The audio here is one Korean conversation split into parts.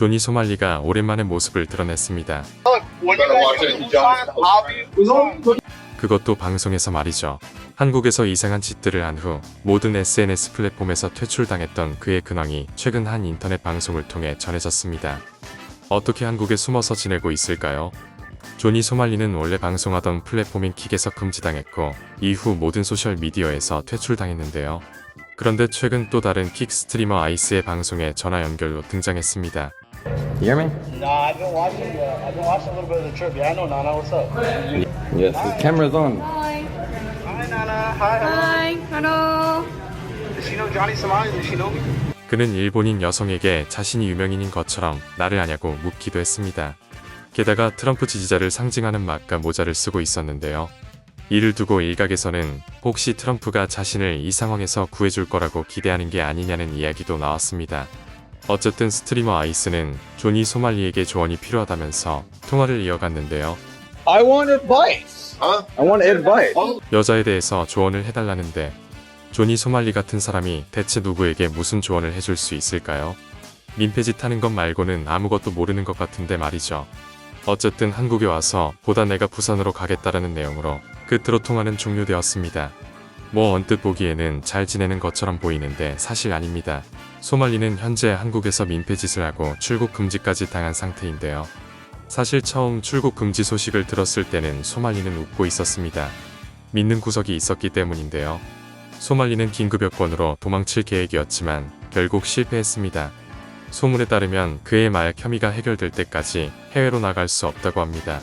조니 소말리가 오랜만에 모습을 드러냈습니다. 그것도 방송에서 말이죠. 한국에서 이상한 짓들을 한 후 모든 SNS 플랫폼에서 퇴출당했던 그의 근황이 최근 한 인터넷 방송을 통해 전해졌습니다. 어떻게 한국에 숨어서 지내고 있을까요? 조니 소말리는 원래 방송하던 플랫폼인 킥에서 금지당했고 이후 모든 소셜 미디어에서 퇴출당했는데요. 그런데 최근 또 다른 킥 스트리머 아이스의 방송에 전화 연결로 등장했습니다. You hear me? Nah, I've been watching. Uh, I've been watching a little bit of the trip. Yeah, I know Nana. What's up? Yes, the camera's on. Hi. Hi, Nana. Hi. Hi. Hello. Does she know Johnny Somali? Does she know me? 그는 일본인 여성에게 자신이 유명인인 것처럼 나를 아냐고 묻기도 했습니다. 게다가 트럼프 지지자를 상징하는 막과 모자를 쓰고 있었는데요. 이를 두고 일각에서는 혹시 트럼프가 자신을 이 상황에서 구해줄 거라고 기대하는 게 아니냐는 이야기도 나왔습니다. 어쨌든 스트리머 아이스는 조니 소말리에게 조언이 필요하다면서 통화를 이어갔는데요. I want advice. Huh? I want advice. 여자에 대해서 조언을 해달라는데 조니 소말리 같은 사람이 대체 누구에게 무슨 조언을 해줄 수 있을까요? 민폐짓 하는 것 말고는 아무것도 모르는 것 같은데 말이죠. 어쨌든 한국에 와서 보다 내가 부산으로 가겠다라는 내용으로 끝으로 통화는 종료되었습니다. 뭐 언뜻 보기에는 잘 지내는 것처럼 보이는데 사실 아닙니다. 소말리는 현재 한국에서 민폐짓을 하고 출국 금지까지 당한 상태인데요. 사실 처음 출국 금지 소식을 들었을 때는 소말리는 웃고 있었습니다. 믿는 구석이 있었기 때문인데요. 소말리는 긴급 여권으로 도망칠 계획이었지만 결국 실패했습니다. 소문에 따르면 그의 마약 혐의가 해결될 때까지 해외로 나갈 수 없다고 합니다.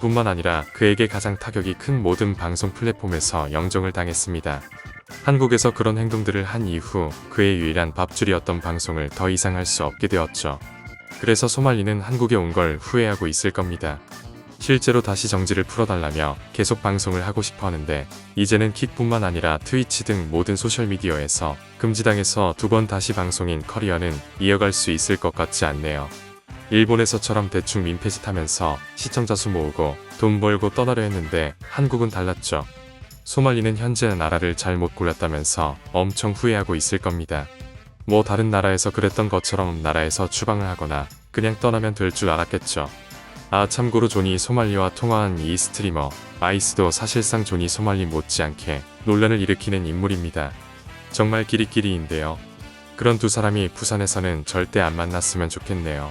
뿐만 아니라 그에게 가장 타격이 큰 모든 방송 플랫폼에서 영정을 당했습니다. 한국에서 그런 행동들을 한 이후 그의 유일한 밥줄이었던 방송을 더 이상 할 수 없게 되었죠. 그래서 소말리는 한국에 온 걸 후회하고 있을 겁니다. 실제로 다시 정지를 풀어달라며 계속 방송을 하고 싶어 하는데 이제는 킥뿐만 아니라 트위치 등 모든 소셜미디어에서 금지당해서 두 번 다시 방송인 커리어는 이어갈 수 있을 것 같지 않네요. 일본에서처럼 대충 민폐짓 하면서 시청자 수 모으고 돈 벌고 떠나려 했는데 한국은 달랐죠. 소말리는 현재 나라를 잘못 골랐다면서 엄청 후회하고 있을 겁니다. 뭐 다른 나라에서 그랬던 것처럼 나라에서 추방을 하거나 그냥 떠나면 될 줄 알았겠죠. 아 참고로 조니 소말리와 통화한 이 스트리머 아이스도 사실상 조니 소말리 못지않게 논란을 일으키는 인물입니다. 정말 끼리끼리인데요. 그런 두 사람이 부산에서는 절대 안 만났으면 좋겠네요.